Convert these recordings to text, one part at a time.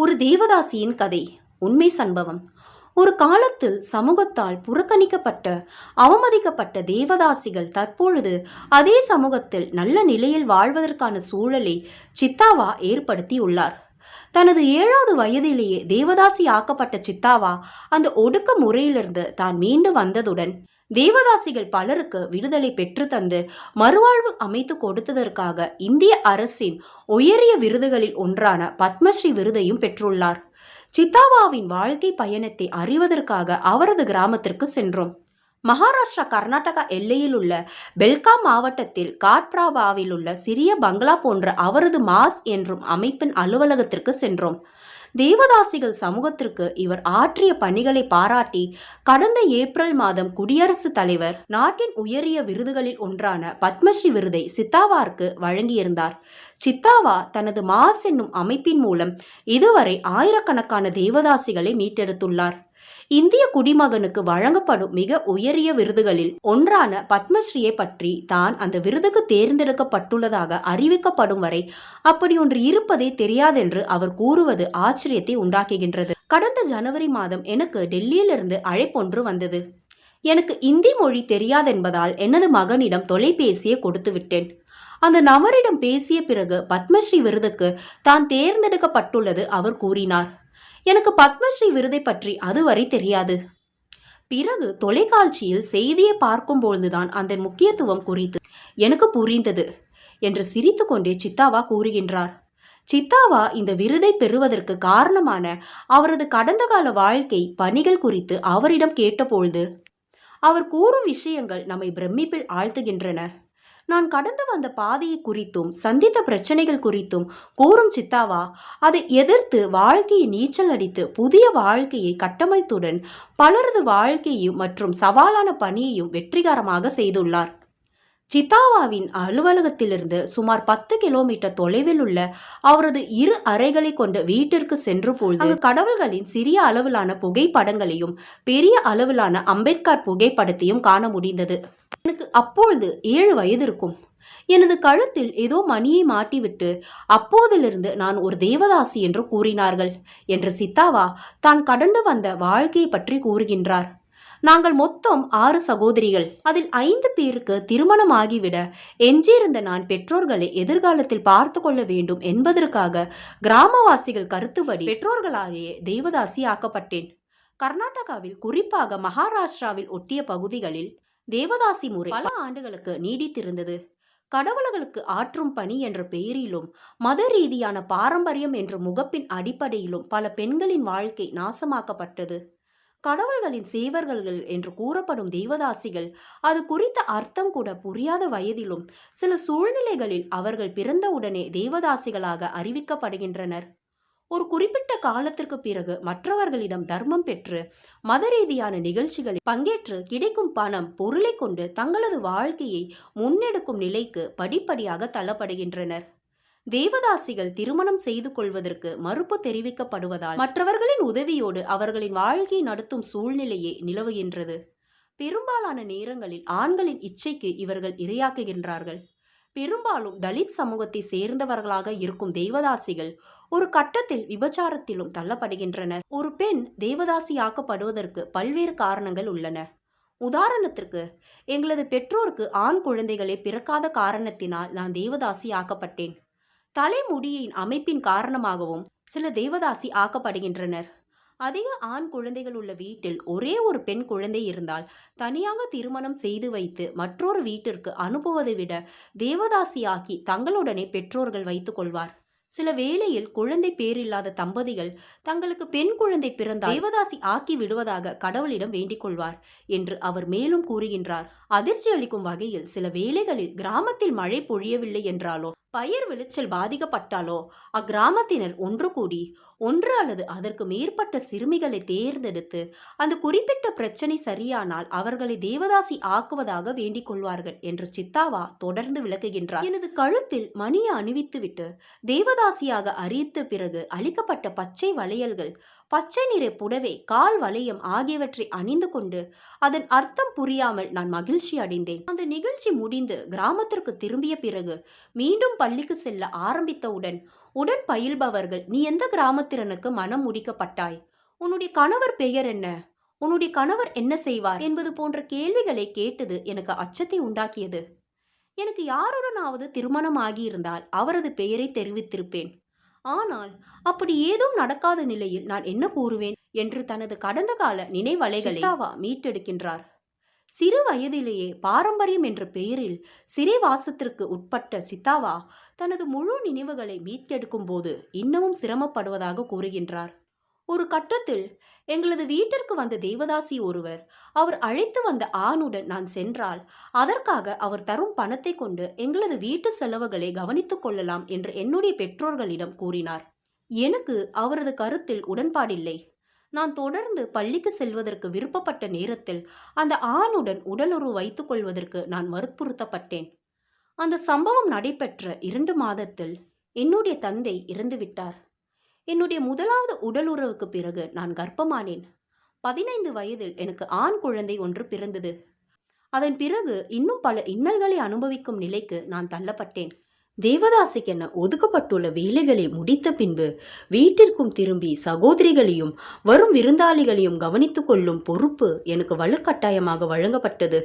ஒரு தேவதாசியின் கதை உண்மை சம்பவம். ஒரு காலத்தில் சமூகத்தால் புறக்கணிக்கப்பட்ட அவமதிக்கப்பட்ட தேவதாசிகள் தற்பொழுது அதே சமூகத்தில் நல்ல நிலையில் வாழ்வதற்கான சூழலை சித்தாவா ஏற்படுத்தியுள்ளார். தனது ஏழாவது வயதிலேயே தேவதாசி ஆக்கப்பட்ட சித்தாவா அந்த ஒடுக்க முறையிலிருந்து தான் மீண்டு வந்ததுடன் தேவதாசிகள் பலருக்கு விடுதலை பெற்று தந்து மறுவாழ்வு அமைத்து கொடுத்ததற்காக இந்திய அரசின் உயரிய விருதுகளில் ஒன்றான பத்மஸ்ரீ விருதையும் பெற்றுள்ளார். சித்தாவாவின் வாழ்க்கை பயணத்தை அறிவதற்காக அவரது கிராமத்திற்கு சென்றோம். மகாராஷ்டிரா கர்நாடகா எல்லையில் உள்ள பெல்காம் மாவட்டத்தில் காட்ப்ராபாவில் உள்ள சிறிய பங்களா போன்ற அவரது மாஸ் என்றும் அமைப்பின் அலுவலகத்திற்கு சென்றோம். தேவதாசிகள் சமூகத்திற்கு இவர் ஆற்றிய பணிகளை பாராட்டி கடந்த ஏப்ரல் மாதம் குடியரசுத் தலைவர் நாட்டின் உயரிய விருதுகளில் ஒன்றான பத்மஸ்ரீ விருதை சித்தாவாருக்கு வழங்கியிருந்தார். சித்தாவா தனது மாஸ் என்னும் அமைப்பின் மூலம் இதுவரை ஆயிரக்கணக்கான தேவதாசிகளை மீட்டெடுத்துள்ளார். இந்திய குடிமகனுக்கு வழங்கப்படும் மிக உயரிய விருதுகளில் ஒன்றான பத்மஸ்ரீயை பற்றி தான் அந்த விருதுக்கு தேர்ந்தெடுக்கப்பட்டுள்ளதாக அறிவிக்கப்படும் வரை அப்படி ஒன்று இருப்பதே தெரியாதென்று அவர் கூறுவது ஆச்சரியத்தை உண்டாக்குகின்றது. கடந்த ஜனவரி மாதம் எனக்கு டெல்லியிலிருந்து அழைப்பொன்று வந்தது. எனக்கு இந்தி மொழி தெரியாதென்பதால் எனது மகனிடம் தொலைபேசியை கொடுத்து விட்டேன். அந்த நபரிடம் பேசிய பிறகு பத்மஸ்ரீ விருதுக்கு தான் தேர்ந்தெடுக்கப்பட்டுள்ளது அவர் கூறினார். எனக்கு பத்மஸ்ரீ விருதை பற்றி அதுவரை தெரியாது. பிறகு தொலைக்காட்சியில் செய்தியை பார்க்கும்பொழுதுதான் அந்த முக்கியத்துவம் குறித்து எனக்கு புரிந்தது என்று சிரித்துக்கொண்டே சித்தாவா கூறுகின்றார். சித்தாவா இந்த விருதை பெறுவதற்கு காரணமான அவரது கடந்த கால வாழ்க்கை பணிகள் குறித்து அவரிடம் கேட்டபொழுது அவர் கூறும் விஷயங்கள் நம்மை பிரமிப்பில் ஆழ்த்துகின்றன. நான் கடந்து வந்த பாதையை குறித்தும் சந்தித்த பிரச்சனைகள் குறித்தும் கூறும் சித்தாவா அதை எதிர்த்து வாழ்க்கையை நீச்சல் அடித்து புதிய வாழ்க்கையை கட்டமைத்துடன் பலரது வாழ்க்கையையும் மற்றும் சவாலான பணியையும் வெற்றிகரமாக செய்துள்ளார். சித்தாவாவின் அலுவலகத்திலிருந்து சுமார் பத்து கிலோமீட்டர் தொலைவில் உள்ள அவரது இரு அறைகளை கொண்ட வீட்டிற்கு சென்று பொழுது அங்கு கடவுள்களின் சிறிய அளவிலான புகைப்படங்களையும் பெரிய அளவிலான அம்பேத்கர் புகைப்படத்தையும் காண முடிந்தது. எனக்கு அப்பொழுது ஏழு வயது இருக்கும் எனது கழுத்தில் ஏதோ மணியை மாட்டிவிட்டு அப்போதிலிருந்து நான் ஒரு தேவதாசி என்று கூறினார்கள் என்று சித்தாவா தான் கடந்து வந்த வாழ்க்கையை பற்றி கூறுகின்றார். நாங்கள் மொத்தம் ஆறு சகோதரிகள். அதில் ஐந்து பேருக்கு திருமணம் ஆகிவிட எஞ்சியிருந்த நான் பெற்றோர்களை எதிர்காலத்தில் பார்த்து கொள்ள வேண்டும் என்பதற்காக கிராமவாசிகள் கருத்துப்படி பெற்றோர்களாலேயே தெய்வதாசி ஆக்கப்பட்டேன். கர்நாடகாவில் குறிப்பாக மகாராஷ்டிராவில் ஒட்டிய பகுதிகளில் தேவதாசி முறை பல ஆண்டுகளுக்கு நீடித்திருந்தது. கடவுள்களுக்கு ஆற்றும் பணி என்ற பெயரிலும் மத ரீதியான பாரம்பரியம் என்ற முகப்பின் அடிப்படையிலும் பல பெண்களின் வாழ்க்கை நாசமாக்கப்பட்டது. கடவுள்களின் சேவர்கள் என்று கூறப்படும் தெய்வதாசிகள் அது குறித்த அர்த்தம் கூட புரியாத வயதிலும் சில சூழ்நிலைகளில் அவர்கள் பிறந்தவுடனே தெய்வதாசிகளாக அறிவிக்கப்படுகின்றனர். ஒரு குறிப்பிட்ட காலத்திற்கு பிறகு மற்றவர்களிடம் தர்மம் பெற்று மத ரீதியான நிகழ்ச்சிகளில் பங்கேற்று கிடைக்கும் பணம் பொருளை கொண்டு தங்களது வாழ்க்கையை முன்னெடுக்கும் நிலைக்கு படிப்படியாக தள்ளப்படுகின்றனர். தேவதாசிகள் திருமணம் செய்து கொள்வதற்கு மறுப்பு தெரிவிக்கப்படுவதால் மற்றவர்களின் உதவியோடு அவர்களின் வாழ்க்கையை நடத்தும் சூழ்நிலையே நிலவுகின்றது பெரும்பாலான நேரங்களில் ஆண்களின் இச்சைக்கு இவர்கள் இரையாக்குகின்றார்கள். பெரும்பாலும் தலித் சமூகத்தை சேர்ந்தவர்களாக இருக்கும் தேவதாசிகள் ஒரு கட்டத்தில் விபச்சாரத்திலும் தள்ளப்படுகின்றனர். ஒரு பெண் தேவதாசியாக்கப்படுவதற்கு பல்வேறு காரணங்கள் உள்ளன. உதாரணத்திற்கு எங்களது பெற்றோருக்கு ஆண் குழந்தைகளே பிறக்காத காரணத்தினால் நான் தேவதாசி ஆக்கப்பட்டேன் தலைமுடியின் அமைப்பின் காரணமாகவும் சில தேவதாசி ஆக்கப்படுகின்றனர். அதிக ஆண் குழந்தைகள் உள்ள வீட்டில் ஒரே ஒரு பெண் குழந்தை இருந்தால் தனியாக திருமணம் செய்து வைத்து மற்றொரு வீட்டிற்கு அனுப்புவதை விட தேவதாசியாக்கி தங்களுடனே பெற்றோர்கள் வைத்துக்கொள்வார் சில வேளையில் குழந்தை பேரில்லாத தம்பதிகள் தங்களுக்கு பெண் குழந்தை பிறந்தால் தேவதாசி ஆக்கி விடுவதாக கடவுளிடம் வேண்டிக் கொள்வார் என்று அவர் மேலும் கூறுகின்றார். அதிர்ச்சி அளிக்கும் வகையில் சில வேளைகளில் கிராமத்தில் மழை பொழியவில்லை என்றாலோ பயிர் விளைச்சல் பாதிக்கப்பட்டாலோ அக்கிராமத்தினர் ஒன்று கூடி ஒன்று அல்லது அதற்கு மேற்பட்ட சிறுமிகளை தேர்ந்தெடுத்து அந்த குறிப்பிட்ட பிரச்சனை சரியானால் அவர்களை தேவதாசி ஆக்குவதாக வேண்டிக் கொள்வார்கள் என்று சித்தாவா தொடர்ந்து விளக்குகின்றார். எனது கழுத்தில் மணியை அணிவித்துவிட்டு தேவதாசியாக அறிவித்த பிறகு அளிக்கப்பட்ட பச்சை வளையல்கள் பச்சை நிற புடவை கால் வளையம் ஆகியவற்றை அணிந்து கொண்டு அதன் அர்த்தம் புரியாமல் நான் மகிழ்ச்சி அடைந்தேன். அந்த நிகழ்ச்சி முடிந்து கிராமத்திற்கு திரும்பிய பிறகு மீண்டும் பள்ளிக்கு செல்ல ஆரம்பித்தவுடன் உடன் பயில்பவர்கள் நீ எந்த கிராமத்திறனுக்கு மனம் முடிக்கப்பட்டாய்? உன்னுடைய கணவர் பெயர் என்ன? உன்னுடைய கணவர் என்ன செய்வார்? என்பது போன்ற கேள்விகளை கேட்டது எனக்கு அச்சத்தை உண்டாக்கியது. எனக்கு யாருடனாவது திருமணம் ஆகியிருந்தால் அவரது பெயரை தெரிவித்திருப்பேன். ஆனால் அப்படி ஏதும் நடக்காத நிலையில் நான் என்ன கூறுவேன் என்று தனது கடந்த கால நினைவலைகளை சித்தாவா? மீட்டெடுக்கின்றார். சிறு வயதிலேயே பாரம்பரியம் என்ற பெயரில் சிறைவாசத்திற்கு உட்பட்ட சித்தாவா தனது முழு நினைவுகளை மீட்டெடுக்கும் போது இன்னமும் சிரமப்படுவதாக கூறுகின்றார். ஒரு கட்டத்தில் எங்களது வீட்டிற்கு வந்த தேவதாசி ஒருவர் அவர் அழைத்து வந்த ஆணுடன் நான் சென்றால் அதற்காக அவர் தரும் பணத்தை கொண்டு எங்களது வீட்டு செலவுகளை கவனித்துக் கொள்ளலாம் என்று என்னுடைய பெற்றோர்களிடம் கூறினார். எனக்கு அவரது கருத்தில் உடன்பாடில்லை. நான் தொடர்ந்து பள்ளிக்கு செல்வதற்கு விருப்பப்பட்ட நேரத்தில் அந்த ஆணுடன் உடலுறவு வைத்துக் கொள்வதற்கு நான் வற்புறுத்தப்பட்டேன் அந்த சம்பவம் நடைபெற்ற இரண்டு மாதத்தில் என்னுடைய தந்தை இறந்துவிட்டார். என்னுடைய முதலாவது உடல் உறவுக்கு பிறகு நான் கர்ப்பமானேன். பதினைந்து வயதில் எனக்கு ஆண் குழந்தை ஒன்று பிறந்தது. அதன் பிறகு இன்னும் பல இன்னல்களை அனுபவிக்கும் நிலைக்கு நான் தள்ளப்பட்டேன். தேவதாசிக்கென ஒதுக்கப்பட்டுள்ள வேலைகளை முடித்த பின்பு வீட்டிற்கும் திரும்பி சகோதரிகளையும் வரும் விருந்தாளிகளையும் கவனித்து கொள்ளும் பொறுப்பு எனக்கு வலுக்கட்டாயமாக வழங்கப்பட்டது.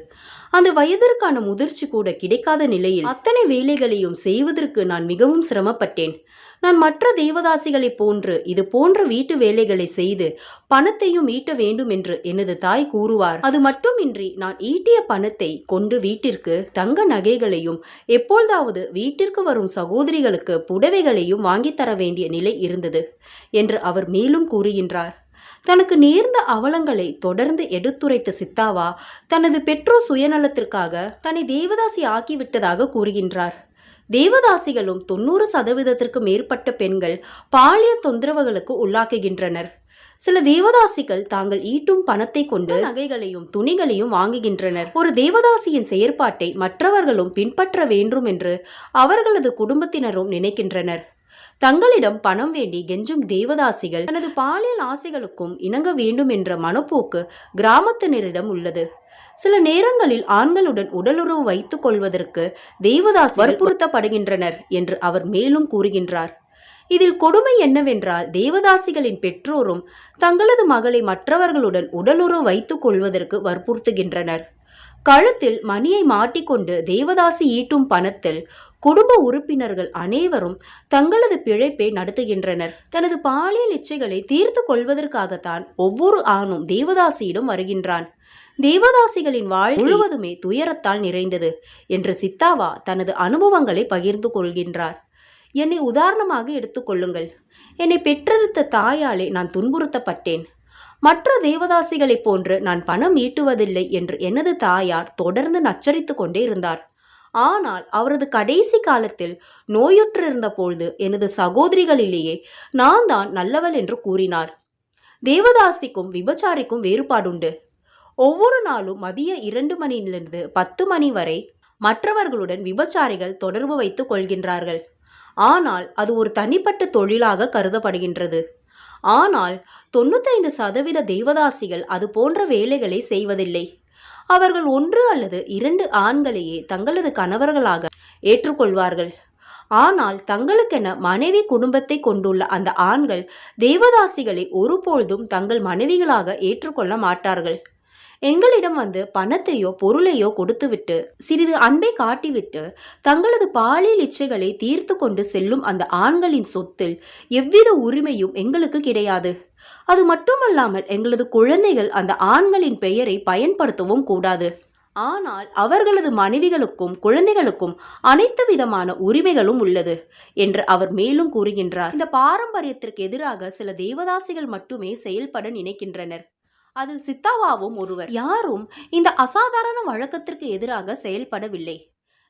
அந்த வயதிற்கான முதிர்ச்சி கூட கிடைக்காத நிலையில் அத்தனை வேலைகளையும் செய்வதற்கு நான் மிகவும் சிரமப்பட்டேன். நான் மற்ற தேவதாசிகளைப் போன்று இது போன்ற வீட்டு வேலைகளை செய்து பணத்தையும் ஈட்ட வேண்டும் என்று எனது தாய் கூறுவார். அது மட்டுமின்றி நான் ஈட்டிய பணத்தை கொண்டு வீட்டிற்கு தங்க நகைகளையும் எப்பொழுதாவது வீட்டிற்கு வரும் சகோதரிகளுக்கு புடவைகளையும் வாங்கித் தர வேண்டிய நிலை இருந்தது என்று அவர் மேலும் கூறுகின்றார். தனக்கு நேர்ந்த அவலங்களை தொடர்ந்து எடுத்துரைத்த சித்தாவா தனது பெற்றோர் சுயநலத்திற்காக தன்னை தேவதாசி ஆக்கிவிட்டதாக கூறுகின்றார். தேவதாசிகளும் தொண்ணூறு சதவீதத்திற்கு மேற்பட்ட பெண்கள் பாலியல் தொந்தரவுகளுக்கு உள்ளாக்குகின்றனர். சில தேவதாசிகள் தாங்கள் ஈட்டும் பணத்தை கொண்டு நகைகளையும் துணிகளையும் வாங்குகின்றனர். ஒரு தேவதாசியின் செயற்பாட்டை மற்றவர்களும் பின்பற்ற வேண்டும் என்று அவர்களது குடும்பத்தினரும் நினைக்கின்றனர். தங்களிடம் பணம் வேண்டி கெஞ்சும் தேவதாசிகள் தனது பாலியல் ஆசைகளுக்கும் இணங்க வேண்டும் என்ற மனப்போக்கு கிராமத்தினரிடம் உள்ளது. சில நேரங்களில் ஆண்களுடன் உடலுறவு வைத்துக் கொள்வதற்கு தேவதாஸ் வற்புறுத்தப்படுகின்றனர் என்று அவர் மேலும் கூறுகின்றார். இதில் கொடுமை என்னவென்றால் தேவதாசிகளின் பெற்றோரும் தங்களது மகளை மற்றவர்களுடன் உடலுறவு வைத்துக் கொள்வதற்கு வற்புறுத்துகின்றனர். கழுத்தில் மணியை மாட்டிக்கொண்டு தேவதாசி ஈட்டும் பணத்தில் குடும்ப உறுப்பினர்கள் அனைவரும் தங்களது பிழைப்பை நடத்துகின்றனர். தனது பாலியல் இச்சைகளை தீர்த்து கொள்வதற்காகத்தான் ஒவ்வொரு ஆணும் தேவதாசியிடம் வருகின்றான். தேவதாசிகளின் வாழ் முழுவதுமே துயரத்தால் நிறைந்தது என்று சித்தாவா தனது அனுபவங்களை பகிர்ந்து கொள்கின்றார். என்னை உதாரணமாக எடுத்துக்கொள்ளுங்கள் என்னை பெற்றெடுத்த தாயாலே நான் துன்புறுத்தப்பட்டேன். மற்ற தேவதாசிகளைப் போன்று நான் பணம் ஈட்டுவதில்லை என்று எனது தாயார் தொடர்ந்து நச்சரித்து கொண்டே இருந்தார். ஆனால் அவரது கடைசி காலத்தில் நோயுற்றிருந்த பொழுது எனது சகோதரிகளிலேயே நான் தான் நல்லவள் என்று கூறினார். தேவதாசிக்கும் விபச்சாரிக்கும் வேறுபாடுண்டு. ஒவ்வொரு நாளும் மதிய இரண்டு மணியிலிருந்து பத்து மணி வரை மற்றவர்களுடன் விபச்சாரிகள் தொடர்பு வைத்துக் கொள்கின்றார்கள். ஆனால் அது ஒரு தனிப்பட்ட தொழிலாக கருதப்படுகின்றது. ஆனால் தொண்ணூத்தைந்து சதவீத தெய்வதாசிகள் அது போன்ற வேலைகளை செய்வதில்லை. அவர்கள் ஒன்று அல்லது இரண்டு ஆண்களையே தங்களது கணவர்களாக ஏற்றுக்கொள்வார்கள். ஆனால் தங்களுக்கென மனைவி குடும்பத்தை கொண்டுள்ள அந்த ஆண்கள் தேவதாசிகளை ஒருபொழுதும் தங்கள் மனைவிகளாக ஏற்றுக்கொள்ள மாட்டார்கள். எங்களிடம் வந்து பணத்தையோ பொருளையோ கொடுத்துவிட்டு சிறிது அன்பை காட்டிவிட்டு தங்களது பாலியல் இச்சைகளை தீர்த்து கொண்டு செல்லும் அந்த ஆண்களின் சொத்தில் எவ்வித உரிமையும் எங்களுக்கு கிடையாது. அது மட்டுமல்லாமல் எங்களது குழந்தைகள் அந்த ஆண்களின் பெயரை பயன்படுத்தவும் கூடாது. ஆனால் அவர்களது மனைவிகளுக்கும் குழந்தைகளுக்கும் அனைத்து விதமான உரிமைகளும் உள்ளது என்று அவர் மேலும் கூறுகின்றார். இந்த பாரம்பரியத்திற்கு எதிராக சில தேவதாசிகள் மட்டுமே செயல்பட நினைக்கின்றனர். அதில் சித்தாவாவும் ஒருவர். யாரும் இந்த அசாதாரண வழக்கத்திற்கு எதிராக செயல்படவில்லை.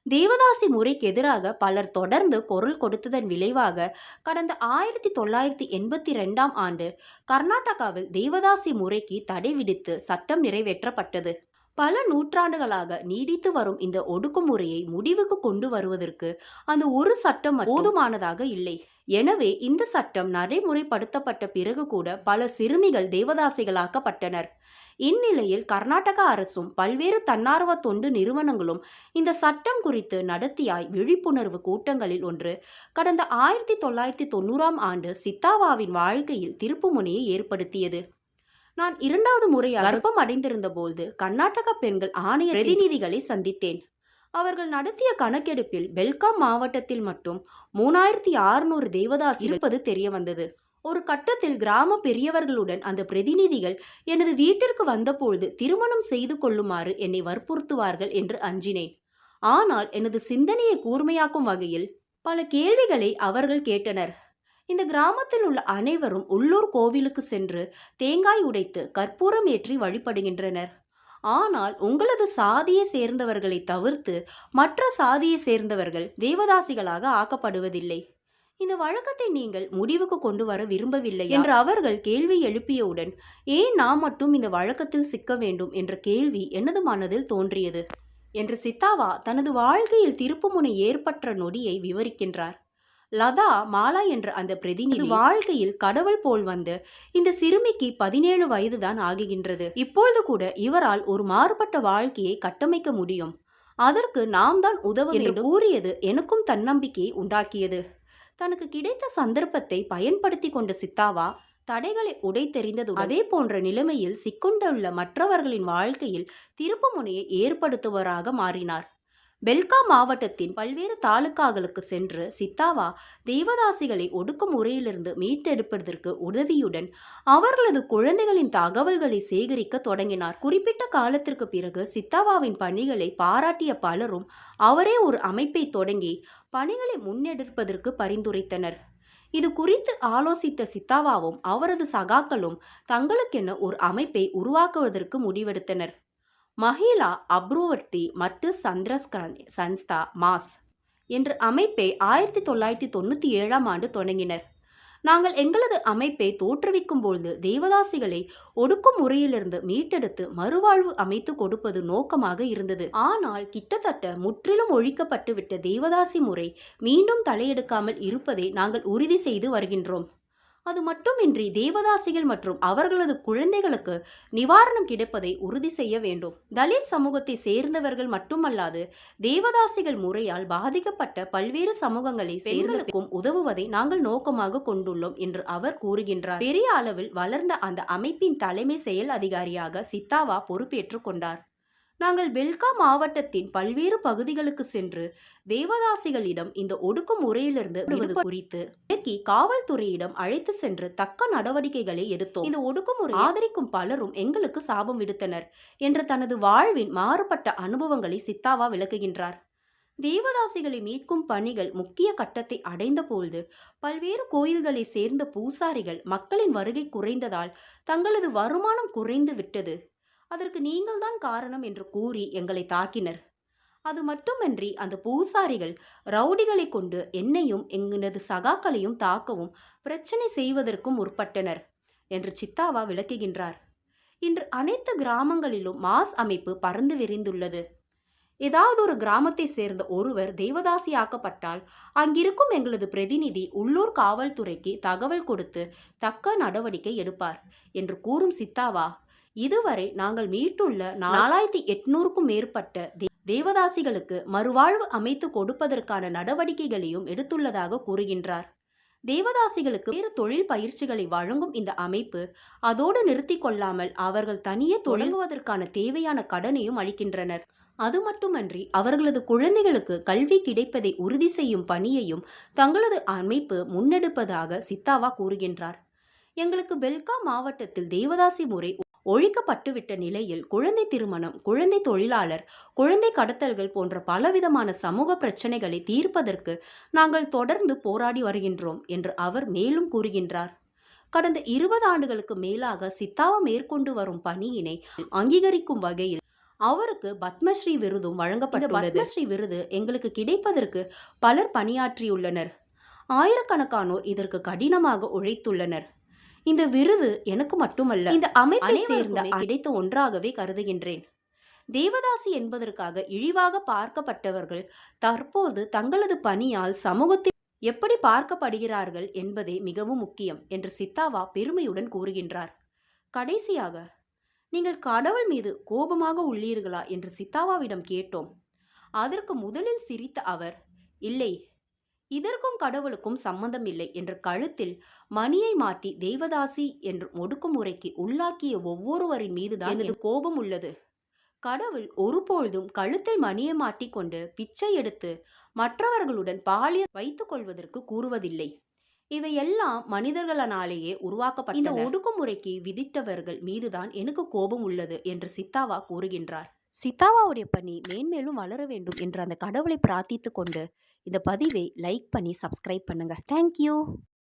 தேவதாசி முறைக்கு எதிராக பலர் தொடர்ந்து குரல் கொடுத்ததன் விளைவாக கடந்த ஆயிரத்தி தொள்ளாயிரத்தி எண்பத்தி ரெண்டாம் ஆண்டு கர்நாடகாவில் தேவதாசி முறைக்கு தடை விதித்து சட்டம் நிறைவேற்றப்பட்டது. பல நூற்றாண்டுகளாக நீடித்து வரும் இந்த ஒடுக்குமுறையை முடிவுக்கு கொண்டு வருவதற்கு அந்த ஒரு சட்டம் போதுமானதாக இல்லை. எனவே இந்த சட்டம் நடைமுறைப்படுத்தப்பட்ட பிறகு கூட பல சிறுமிகள் தேவதாசிகளாக்கப்பட்டனர். இந்நிலையில் கர்நாடக அரசும் பல்வேறு தன்னார்வ தொண்டு நிறுவனங்களும் இந்த சட்டம் குறித்து நடத்தியாய் விழிப்புணர்வு கூட்டங்களில் ஒன்று கடந்த ஆயிரத்தி தொள்ளாயிரத்தி தொண்ணூறாம் ஆண்டு சித்தாவாவின் வாழ்க்கையில் திருப்புமுனையை ஏற்படுத்தியது. நான் இரண்டாவது முறையாக கர்ப்பம் அடைந்திருந்த போது கர்நாடக பெண்கள் ஆணைய பிரதிநிதிகளை சந்தித்தேன். அவர்கள் நடத்திய கணக்கெடுப்பில் பெல்காம் மாவட்டத்தில் மட்டும் மூணாயிரத்தி அறுநூறு தேவதாசி இருப்பது தெரிய வந்தது ஒரு கட்டத்தில் கிராம பெரியவர்களுடன் அந்த பிரதிநிதிகள் எனது வீட்டிற்கு வந்தபொழுது திருமணம் செய்து கொள்ளுமாறு என்னை வற்புறுத்துவார்கள் என்று அஞ்சினேன். ஆனால் எனது சிந்தனையை கூர்மையாக்கும் வகையில் பல கேள்விகளை அவர்கள் கேட்டனர். இந்த கிராமத்தில் உள்ள அனைவரும் உள்ளூர் கோவிலுக்கு சென்று தேங்காய் உடைத்து கற்பூரம் ஏற்றி வழிபடுகின்றனர். ஆனால் உங்களது சாதியை சேர்ந்தவர்களை தவிர்த்து மற்ற சாதியை சேர்ந்தவர்கள் தேவதாசிகளாக ஆக்கப்படுவதில்லை. இந்த வழக்கத்தை நீங்கள் முடிவுக்கு கொண்டு வர விரும்பவில்லை என்று அவர்கள் கேள்வி எழுப்பியவுடன் ஏன் நாம் மட்டும் இந்த வழக்கத்தில் சிக்க வேண்டும் என்ற கேள்வி எனது மனதில் தோன்றியது. என்று சித்தாவா தனது வாழ்க்கையில் திருப்புமுனை ஏற்பட்ட நொடியை விவரிக்கின்றார். லதா மாலா என்ற அந்த பிரதிநிதி வாழ்க்கையில் கடவுள் போல் வந்து இந்த சிறுமிக்கு பதினேழு வயதுதான் ஆகுகின்றது. இப்பொழுது கூட இவரால் ஒரு மாறுபட்ட வாழ்க்கையை கட்டமைக்க முடியும். அதற்கு நாம் தான் உதவ வேண்டும். கூறியது எனக்கும் தன்னம்பிக்கையை உண்டாக்கியது. தனக்கு கிடைத்த சந்தர்ப்பத்தை பயன்படுத்தி கொண்ட சித்தாவா தடைகளை உடைத்தெறிந்தது அதே போன்ற நிலைமையில் சிக்கொண்டுள்ள மற்றவர்களின் வாழ்க்கையில் திருப்புமுனையை ஏற்படுத்துவராக மாறினார். பெல்கா மாவட்டத்தின் பல்வேறு தாலுக்காக்களுக்கு சென்று சித்தாவா தேவதாசிகளை ஒடுக்குமுறையிலிருந்து மீட்டெடுப்பதற்கு உதவியுடன் அவர்களது குழந்தைகளின் தகவல்களை சேகரிக்க தொடங்கினார். குறிப்பிட்ட காலத்திற்கு பிறகு சித்தாவாவின் பணிகளை பாராட்டிய பலரும் அவரே ஒரு அமைப்பை தொடங்கி பணிகளை முன்னெடுப்பதற்கு பரிந்துரைத்தனர். இது குறித்து ஆலோசித்த சித்தாவாவும் அவரது சகாக்களும் தங்களுக்கென ஒரு அமைப்பை உருவாக்குவதற்கு முடிவெடுத்தனர். மஹிளா அப்ரூவர்த்தி மற்றும் சந்திரஸ்கரன் சன்ஸ்தா மாஸ் என்ற அமைப்பை ஆயிரத்தி தொள்ளாயிரத்தி தொண்ணூற்றி ஏழாம் ஆண்டு தொடங்கினர். நாங்கள் எங்களது அமைப்பை தோற்றுவிக்கும் பொழுது தேவதாசிகளை ஒடுக்கும் முறையிலிருந்து மீட்டெடுத்து மறுவாழ்வு அமைத்து கொடுப்பது நோக்கமாக இருந்தது. ஆனால் கிட்டத்தட்ட முற்றிலும் ஒழிக்கப்பட்டுவிட்ட தேவதாசி முறை மீண்டும் தலையெடுக்காமல் இருப்பதை நாங்கள் உறுதி செய்து வருகின்றோம். அது மட்டுமின்றி தேவதாசிகள் மற்றும் அவர்களது குழந்தைகளுக்கு நிவாரணம் கிடைப்பதை உறுதி செய்ய வேண்டும். தலித் சமூகத்தை சேர்ந்தவர்கள் மட்டுமல்லாது தேவதாசிகள் முறையால் பாதிக்கப்பட்ட பல்வேறு சமூகங்களை சேர்ந்தவர்களுக்கும் உதவுவதை நாங்கள் நோக்கமாக கொண்டுள்ளோம் என்று அவர் கூறுகின்றார். பெரிய அளவில் வளர்ந்த அந்த அமைப்பின் தலைமை செயல் அதிகாரியாக சித்தாவா பொறுப்பேற்றுக் கொண்டார். நாங்கள் பெல்கா மாவட்டத்தின் பல்வேறு பகுதிகளுக்கு சென்று தேவதாசிகளிடம் இந்த ஒடுக்கும் முறையிலிருந்து குறித்து விலக்கி காவல்துறையிடம் அழைத்து சென்று தக்க நடவடிக்கைகளை எடுத்தோம். இந்த ஒடுக்குமுறை ஆதரிக்கும் பலரும் எங்களுக்கு சாபம் விடுத்தனர் என்ற தனது வாழ்வின் மாறுபட்ட அனுபவங்களை சித்தாவா விளக்குகின்றார். தேவதாசிகளை மீட்கும் பணிகள் முக்கிய கட்டத்தை அடைந்தபொழுது பல்வேறு கோயில்களை சேர்ந்த பூசாரிகள் மக்களின் வருகை குறைந்ததால் தங்களது வருமானம் குறைந்து விட்டது. அதற்கு நீங்கள்தான் காரணம் என்று கூறி எங்களை தாக்கினர். அது மட்டுமன்றி அந்த பூசாரிகள் ரவுடிகளை கொண்டு என்னையும் எங்களது சகாக்களையும் தாக்கவும் பிரச்சனை செய்வதற்கும் முற்பட்டனர் என்று சித்தாவா விளக்குகின்றார். இன்று அனைத்து கிராமங்களிலும் மாஸ் அமைப்பு பறந்து விரிந்துள்ளது. ஏதாவது ஒரு கிராமத்தை சேர்ந்த ஒருவர் தேவதாசியாக்கப்பட்டால் அங்கிருக்கும் எங்களது பிரதிநிதி உள்ளூர் காவல்துறைக்கு தகவல் கொடுத்து தக்க நடவடிக்கை எடுப்பார் என்று கூறும் சித்தாவா இதுவரை நாங்கள் மீட்டுள்ள நாலாயிரத்தி எட்நூறுக்கும் மேற்பட்ட தேவதாசிகளுக்கு மறுவாழ்வு அமைத்து கொடுப்பதற்கான நடவடிக்கைகளையும் எடுத்துள்ளதாக கூறுகின்றார். தேவதாசிகளுக்கு வேறு தொழில் பயிற்சிகளை வழங்கும் இந்த அமைப்பு அதோடு நிறுத்தி கொள்ளாமல் அவர்கள் தனியே தொடங்குவதற்கான தேவையான கடனையும் அளிக்கின்றனர். அது மட்டுமன்றி அவர்களது குழந்தைகளுக்கு கல்வி கிடைப்பதை உறுதி செய்யும் பணியையும் தங்களது அமைப்பு முன்னெடுப்பதாக சித்தாவா கூறுகின்றார். எங்களுக்கு பெல்கா மாவட்டத்தில் தேவதாசி முறை ஒழிக்கப்பட்டுவிட்ட நிலையில் குழந்தை திருமணம் குழந்தை தொழிலாளர் குழந்தை கடத்தல்கள் போன்ற பலவிதமான சமூக பிரச்சினைகளை தீர்ப்பதற்கு நாங்கள் தொடர்ந்து போராடி வருகின்றோம் என்று அவர் மேலும் கூறுகின்றார். கடந்த இருபது ஆண்டுகளுக்கு மேலாக சித்தாவா மேற்கொண்டு வரும் பணியினை அங்கீகரிக்கும் வகையில் அவருக்கு பத்மஸ்ரீ விருதும் வழங்கப்பட்ட பத்மஸ்ரீ விருது எங்களுக்கு கிடைப்பதற்கு பலர் பணியாற்றியுள்ளனர். ஆயிரக்கணக்கானோர் இதற்கு கடினமாக உழைத்துள்ளனர். இந்த விருது எனக்கு மட்டுமல்ல இந்த அமைப்பை சேர்ந்த கிடைத்த ஒன்றாகவே கருதுகின்றேன். தேவதாசி என்பதற்காக இழிவாக பார்க்கப்பட்டவர்கள் தற்போது தங்களது பணியால் சமூகத்தில் எப்படி பார்க்கப்படுகிறார்கள் என்பதே மிகவும் முக்கியம் என்று சித்தாவா பெருமையுடன் கூறுகின்றார். கடைசியாக நீங்கள் கடவுள் மீது கோபமாக உள்ளீர்களா? என்று சித்தாவாவிடம் கேட்டோம். அதற்கு முதலில் சிரித்த அவர் இல்லை இதற்கும் கடவுளுக்கும் சம்பந்தம் இல்லை என்ற கழுத்தில் மணியை மாட்டி தெய்வதாசி என்ற ஒடுக்குமுறைக்கு உள்ளாக்கிய ஒவ்வொருவரின் மீதுதான் எனது கோபம் உள்ளது. கடவுள் ஒருபொழுதும் கழுத்தில் மணியை மாட்டிக்கொண்டு பிச்சை எடுத்து மற்றவர்களுடன் பாலியல் வைத்துக் கொள்வதற்கு கூறுவதில்லை. இவையெல்லாம் மனிதர்களாலேயே உருவாக்கப்பட்ட இந்த ஒடுக்குமுறைக்கு விதித்தவர்கள் மீதுதான் எனக்கு கோபம் உள்ளது என்று சித்தாவா கூறுகின்றார். சித்தாவாவுடைய பணி மேன்மேலும் வளர வேண்டும் என்று அந்த கடவுளை பிரார்த்தித்து கொண்டு இந்த பதிவை லைக் பண்ணி சப்ஸ்கிரைப் பண்ணுங்கள் தேங்க்யூ.